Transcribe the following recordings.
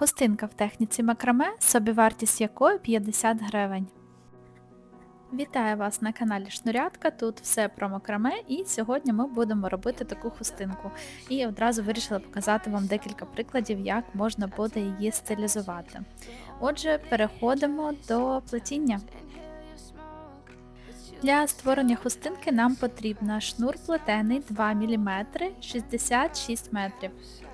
Гостинка в техніці макраме, собівартість якої 50 гривень. Вітаю вас на каналі Шнурятка, тут все про макраме і сьогодні ми будемо робити таку хустинку. І одразу вирішила показати вам декілька прикладів, як можна буде її стилізувати. Отже, переходимо до плетіння. Для створення хустинки нам потрібна шнур плетений 2 мм 66 метрів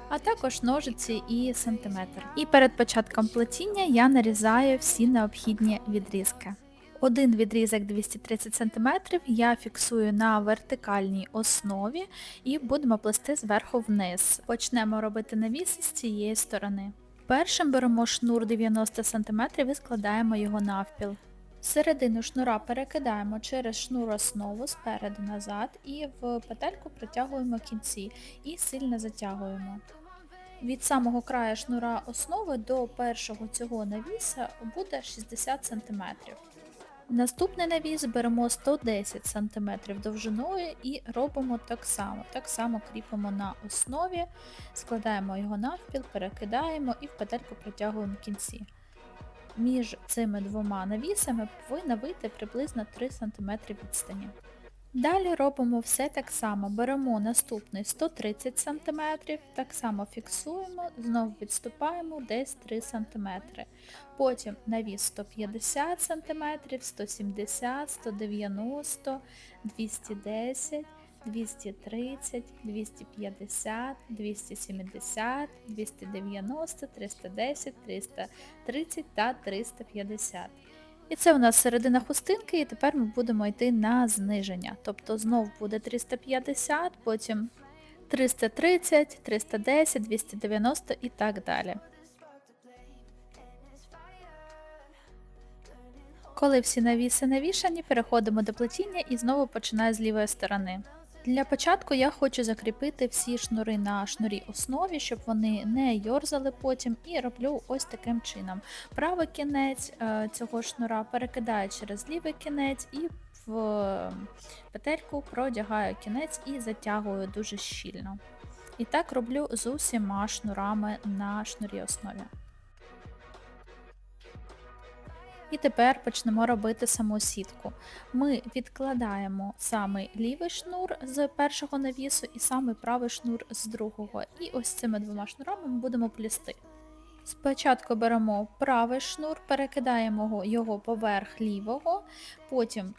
а також ножиці і сантиметр. І перед початком плетіння я нарізаю всі необхідні відрізки. Один відрізок 230 см я фіксую на вертикальній основі і будемо плести зверху вниз. Почнемо робити навіс з цієї сторони. Першим беремо шнур 90 см і складаємо його навпіл. Середину шнура перекидаємо через шнур основу спереду назад і в петельку притягуємо кінці і сильно затягуємо. Від самого краю шнура основи до першого цього навіса буде 60 см. Наступний навіс беремо 110 см довжиною і робимо так само. Так само кріпимо на основі, складаємо його навпіл, перекидаємо і в петельку протягуємо кінці. Між цими двома навісами повинна вийти приблизно 3 см відстані. Далі робимо все так само. Беремо наступний 130 см, так само фіксуємо, знову відступаємо десь 3 см. Потім навіс 150 см, 170 190 210 230, 250, 270, 290, 310, 330 та 350. І це у нас середина хустинки, і тепер ми будемо йти на зниження. Тобто знов буде 350, потім 330, 310, 290 і так далі. Коли всі навіси навішані, переходимо до плетіння і знову починаю з лівої сторони. Для початку я хочу закріпити всі шнури на шнурі основі, щоб вони не йорзали потім, і роблю ось таким чином. Правий кінець е, цього шнура перекидаю через лівий кінець і в петельку продягаю кінець і затягую дуже щільно. І так роблю з усіма шнурами на шнурі основі. І тепер почнемо робити саму сітку. Ми відкладаємо саме лівий шнур з першого навісу і саме правий шнур з другого. І ось цими двома шнурами ми будемо плісти. Спочатку беремо правий шнур, перекидаємо його поверх лівого, потім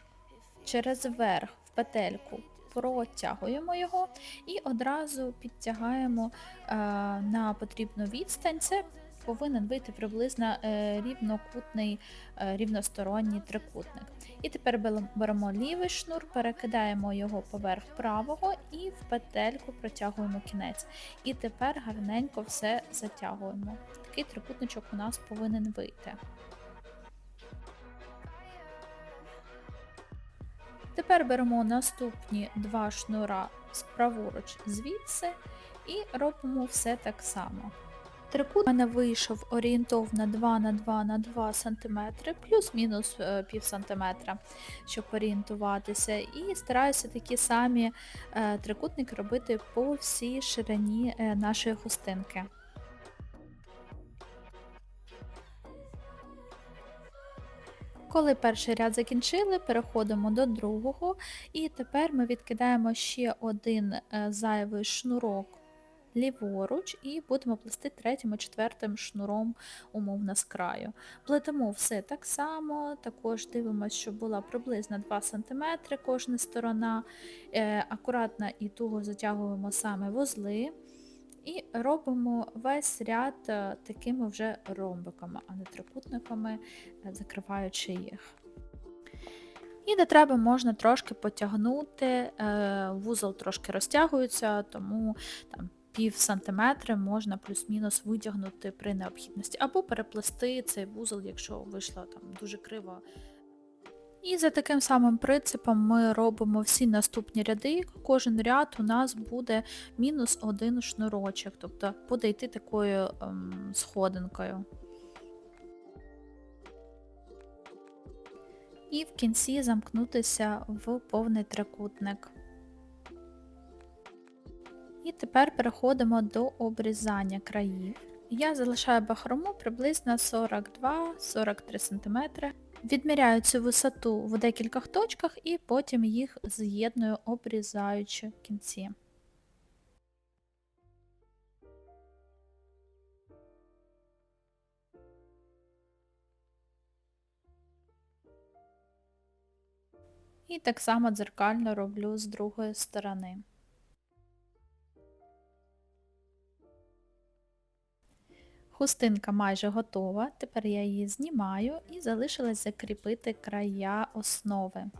через верх в петельку протягуємо його і одразу підтягаємо е, на потрібну відстань. Це повинен вийти приблизно е, рівнокутний е, рівносторонній трикутник. І тепер беремо лівий шнур, перекидаємо його поверх правого і в петельку протягуємо кінець. І тепер гарненько все затягуємо. Такий трикутничок у нас повинен вийти. Тепер беремо наступні два шнура праворуч звідси і робимо все так само. Трикут у мене вийшов орієнтовно 2 на 2 на 2 см, плюс-мінус е, пів сантиметра, щоб орієнтуватися. І стараюся такі самі е, трикутники робити по всій ширині е, нашої хустинки. Коли перший ряд закінчили, переходимо до другого, і тепер ми відкидаємо ще один зайвий шнурок ліворуч і будемо плести третім і четвертим шнуром умовно з краю. Плетемо все так само, також дивимося, щоб була приблизно 2 см кожна сторона. Е, акуратно і туго затягуємо саме вузли. І робимо весь ряд е, такими вже ромбиками, а не трикутниками, е, закриваючи їх. І де треба можна трошки потягнути, вузол трошки розтягується, тому там пів сантиметра можна плюс-мінус витягнути при необхідності, або переплести цей вузол, якщо вийшло там дуже криво. І за таким самим принципом ми робимо всі наступні ряди, кожен ряд у нас буде мінус один шнурочок, тобто буде йти такою ем, сходинкою. І в кінці замкнутися в повний трикутник. І тепер переходимо до обрізання країв. Я залишаю бахрому приблизно 42-43 см. Відміряю цю висоту в декількох точках і потім їх з'єдную, обрізаючи кінці. І так само дзеркально роблю з другої сторони. Хустинка майже готова, тепер я її знімаю і залишилось закріпити края основи.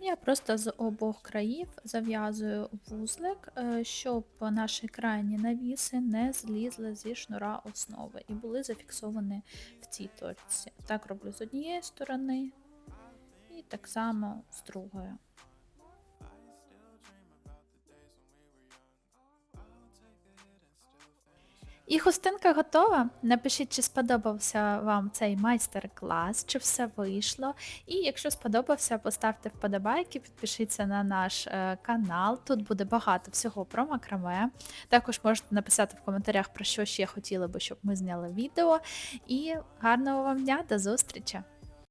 Я просто з обох країв зав'язую вузлик, е, щоб наші крайні навіси не злізли зі шнура основи і були зафіксовані в цій точці. Так роблю з однієї сторони і так само з другої. І хустинка готова. Напишіть, чи сподобався вам цей майстер-клас, чи все вийшло. І якщо сподобався, поставте вподобайки, підпишіться на наш е, канал. Тут буде багато всього про макраме. Також можете написати в коментарях, про що ще хотіли би, щоб ми зняли відео. І гарного вам дня, до зустрічі!